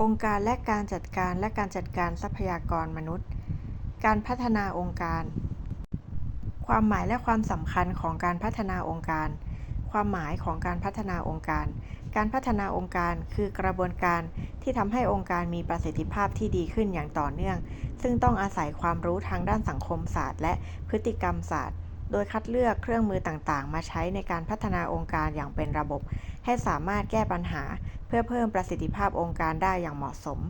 องค์การและการจัดการและการจัดการทรัพยากรมนุษย์ การพัฒนาองค์การ ความหมายและความสำคัญของการพัฒนาองค์การ ความหมายของการพัฒนาองค์การ การพัฒนาองค์การคือกระบวนการที่ทำให้องค์การมีประสิทธิภาพที่ดีขึ้นอย่างต่อเนื่อง ซึ่งต้องอาศัยความรู้ทางด้านสังคมศาสตร์ และพฤติกรรมศาสตร์ โดยคัดเลือกเครื่องมือต่างๆ มาใช้ในการพัฒนาองค์การอย่างเป็นระบบ ให้สามารถแก้ปัญหา เพื่อเพิ่มประสิทธิภาพองค์การได้อย่างเหมาะสม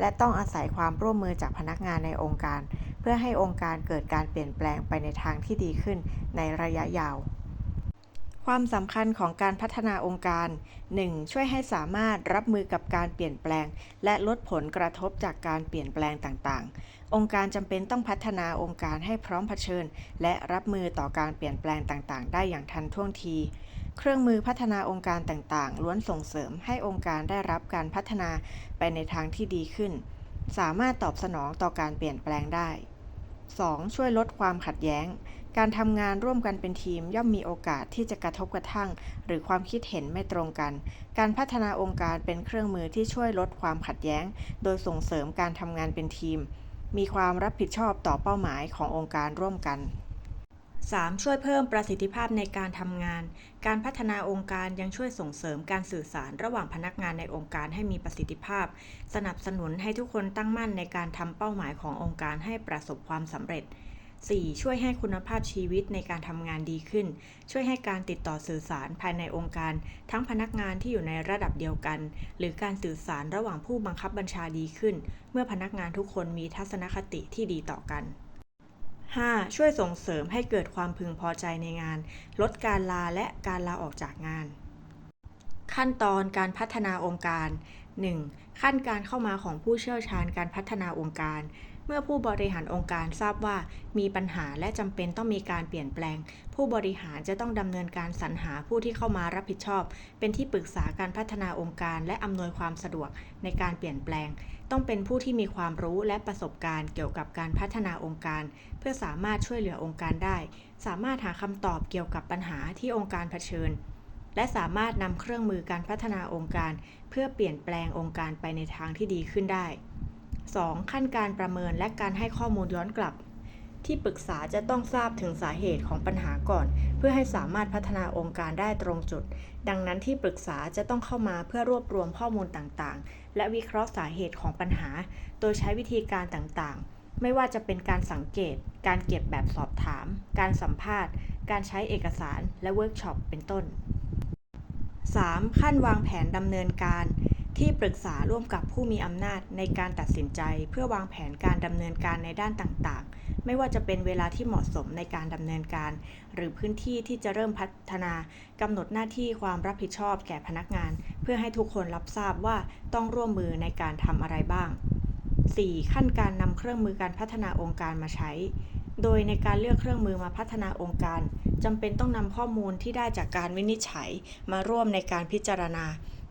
และต้องอาศัยความร่วมมือจากพนักงานในองค์การ เพื่อให้องค์การเกิดการเปลี่ยนแปลงไปในทางที่ดีขึ้นในระยะยาว ความสำคัญของการพัฒนาองค์การ 1. ช่วยให้สามารถรับมือกับการเปลี่ยนแปลง และลดผลกระทบจากการเปลี่ยนแปลงต่างๆ องค์การจำเป็นต้องพัฒนาองค์การให้พร้อมเผชิญ และรับมือต่อการเปลี่ยนแปลงต่างๆ ได้อย่างทันท่วงที เครื่องมือพัฒนาองค์การต่างๆ ล้วนส่งเสริมให้องค์การได้รับการพัฒนาไปในทางที่ดีขึ้น สามารถตอบสนองต่อการเปลี่ยนแปลงได้ 2. ช่วยลดความขัดแย้ง การทำงานร่วมกันเป็นทีมย่อมมีโอกาสที่จะกระทบกระทั่ง หรือความคิดเห็นไม่ตรงกัน การพัฒนาองค์การเป็นเครื่องมือที่ช่วยลดความขัดแย้ง โดยส่งเสริมการทำงานเป็นทีม มีความรับผิดชอบต่อเป้าหมายขององค์การร่วมกัน 3. ช่วยเพิ่มประสิทธิภาพในการทำงาน การพัฒนาองค์การยังช่วยส่งเสริมการสื่อสารระหว่างพนักงานในองค์การให้มีประสิทธิภาพ สนับสนุนให้ทุกคนตั้งมั่นในการทำเป้าหมายขององค์การให้ประสบความสำเร็จ 4. ช่วยให้คุณภาพชีวิตในการทำงานดีขึ้น ช่วยให้การติดต่อสื่อสารภายในองค์การ ทั้งพนักงานที่อยู่ในระดับเดียวกัน หรือการสื่อสารระหว่างผู้บังคับบัญชาดีขึ้น เมื่อพนักงานทุกคนมีทัศนคติที่ดีต่อกัน 5. ช่วยส่งเสริมให้เกิดความพึงพอใจในงาน ลดการลาและการลาออกจากงาน ขั้นตอนการพัฒนาองค์การ 1. ขั้นการเข้ามาของผู้เชี่ยวชาญการพัฒนาองค์การ เมื่อผู้บริหารองค์การทราบว่ามีปัญหาและจำเป็นต้องมีการเปลี่ยนแปลง ผู้บริหารจะต้องดำเนินการสรรหาผู้ที่เข้ามารับผิดชอบ เป็นที่ปรึกษาการพัฒนาองค์การ และอำนวยความสะดวกในการเปลี่ยนแปลง ต้องเป็นผู้ที่มีความรู้และประสบการณ์เกี่ยวกับการพัฒนาองค์การ เพื่อสามารถช่วยเหลือองค์การได้ สามารถหาคำตอบเกี่ยวกับปัญหาที่องค์การเผชิญและสามารถนำเครื่องมือการพัฒนาองค์การ เพื่อเปลี่ยนแปลงองค์การไปในทางที่ดีขึ้นได้ 2. ขั้นการประเมินและการให้ข้อมูลย้อนกลับ ที่ปรึกษาจะต้องทราบถึงสาเหตุของปัญหาก่อน เพื่อให้สามารถพัฒนาองค์การได้ตรงจุด ดังนั้นที่ปรึกษาจะต้องเข้ามาเพื่อรวบรวมข้อมูลต่างๆ และวิเคราะห์สาเหตุของปัญหา โดยใช้วิธีการต่างๆ ไม่ว่าจะเป็นการสังเกต การเก็บแบบสอบถาม การสัมภาษณ์ การใช้เอกสาร และเวิร์กช็อปเป็นต้น 3. ขั้นวางแผนดำเนินการ ที่ปรึกษาร่วมกับผู้มีอำนาจในการตัดสินใจ เพื่อวางแผนการดำเนินการในด้านต่างๆ ไม่ว่าจะเป็นเวลาที่เหมาะสมในการดำเนินการ หรือพื้นที่ที่จะเริ่มพัฒนากำหนดหน้าที่ความรับผิดชอบแก่พนักงาน เพื่อให้ทุกคนรับทราบว่าต้องร่วมมือในการทำอะไรบ้าง 4. ขั้นการนำเครื่องมือการพัฒนาองค์การมาใช้ โดยในการเลือกเครื่องมือมาพัฒนาองค์การจำเป็นต้องนำข้อมูลที่ได้จากการวินิจฉัยมาร่วมในการพิจารณา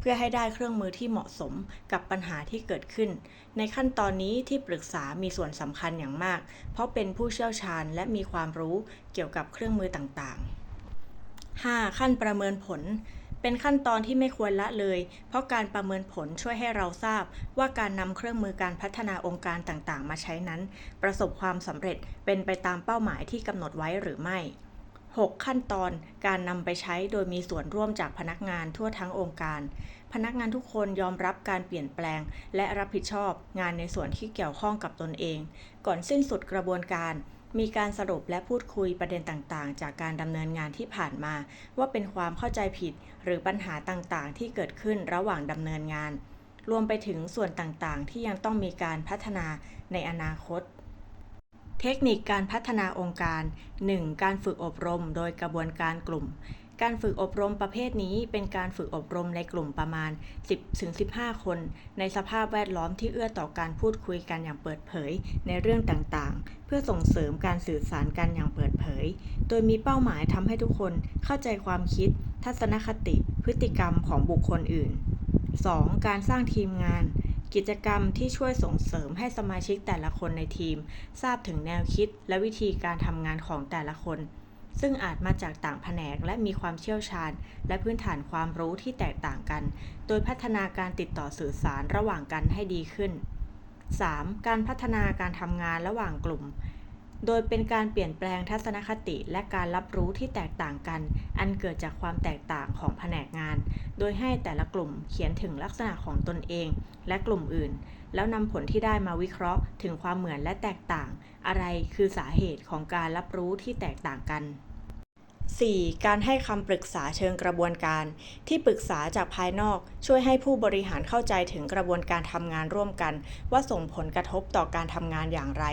พื่อให้ได้เครื่องมือที่เหมาะสมกับปัญหาที่เกิดขึ้น ในขั้นตอนนี้ที่ปรึกษามีส่วนสำคัญอย่างมาก เพราะเป็นผู้เชี่ยวชาญและมีความรู้เกี่ยวกับเครื่องมือต่างๆ 5. ขั้นประเมินผลเป็นขั้นตอนที่ไม่ควรละเลย เพราะการประเมินผลช่วยให้เราทราบ ว่าการนำเครื่องมือการพัฒนาองค์การต่างๆ มาใช้นั้น ประสบความสำเร็จเป็นไปตามเป้าหมายที่กำหนดไว้หรือไม่ 6. ขั้นตอนการนำไปใช้โดยมีส่วนร่วมจากพนักงานทั่วทั้งองค์การ พนักงานทุกคนยอมรับการเปลี่ยนแปลง และรับผิดชอบงานในส่วนที่เกี่ยวข้องกับตนเอง ก่อนสิ้นสุดกระบวนการ มีการสรุปและพูดคุยประเด็นต่างๆ จากการดำเนินงานที่ผ่านมา ว่าเป็นความเข้าใจผิด หรือปัญหาต่างๆ ที่เกิดขึ้นระหว่างดำเนินงาน รวมไปถึงส่วนต่างๆ ที่ยังต้องมีการพัฒนาในอนาคต เทคนิคการพัฒนาองค์การ 1. การฝึกอบรมโดยกระบวนการกลุ่ม การฝึกอบรมประเภทนี้เป็นการฝึกอบรมในกลุ่มประมาณ 10-15 คน ในสภาพแวดล้อมที่เอื้อต่อการพูดคุยกันอย่างเปิดเผยในเรื่องต่างๆ เพื่อส่งเสริมการสื่อสารกันอย่างเปิดเผย โดยมีเป้าหมายทำให้ทุกคนเข้าใจความคิด ทัศนคติ พฤติกรรมของบุคคลอื่น 2. การสร้างทีมงาน กิจกรรมที่ช่วยส่งเสริมให้สมาชิกแต่ละคนในทีม ทราบถึงแนวคิดและวิธีการทำงานของแต่ละคน ซึ่งอาจมาจากต่างแผนกและมีความเชี่ยวชาญ และพื้นฐานความรู้ที่แตกต่างกัน โดยพัฒนาการติดต่อสื่อสารระหว่างกันให้ดีขึ้น 3. การพัฒนาการทำงานระหว่างกลุ่ม โดยเป็นการเปลี่ยนแปลงทัศนคติและการรับรู้ที่แตกต่างกัน อันเกิดจากความแตกต่างของแผนกงาน โดยให้แต่ละกลุ่มเขียนถึงลักษณะของตนเอง และกลุ่มอื่น แล้วนำผลที่ได้มาวิเคราะห์ ถึงความเหมือนและแตกต่าง อะไรคือสาเหตุของการรับรู้ที่แตกต่างกัน 4. การให้คำปรึกษาเชิงกระบวนการ ที่ปรึกษาจากภายนอก ช่วยให้ผู้บริหารเข้าใจถึงกระบวนการทำงานร่วมกัน ว่าส่งผลกระทบต่อการทำงานอย่างไร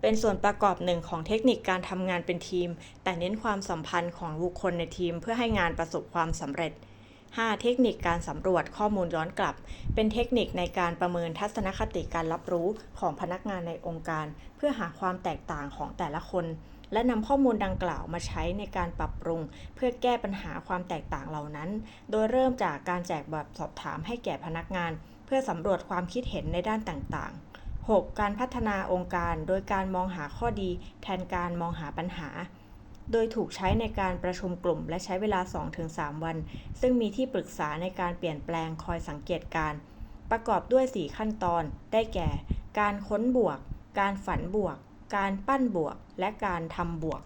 เป็นส่วนประกอบหนึ่งของเทคนิคการทำงานเป็นทีม แต่เน้นความสัมพันธ์ของบุคคลในทีมเพื่อให้งานประสบความสำเร็จ 5. เทคนิคการสำรวจข้อมูลย้อนกลับ เป็นเทคนิคในการประเมินทัศนคติการรับรู้ของพนักงานในองค์การ เพื่อหาความแตกต่างของแต่ละคน และนำข้อมูลดังกล่าวมาใช้ในการปรับปรุง เพื่อแก้ปัญหาความแตกต่างเหล่านั้น โดยเริ่มจากการแจกแบบสอบถามให้แก่พนักงาน เพื่อสำรวจความคิดเห็นในด้านต่างๆ 6. การพัฒนาองค์การ โดยการมองหาข้อดีแทนการมองหาปัญหา โดยถูกใช้ในการประชุมกลุ่ม และใช้เวลา 2-3 วัน ซึ่งมีที่ปรึกษาในการเปลี่ยนแปลงคอยสังเกตการ ประกอบด้วย 4 ขั้นตอน ได้แก่ การค้นบวก การฝันบวก การปั้นบวก และการทำบวก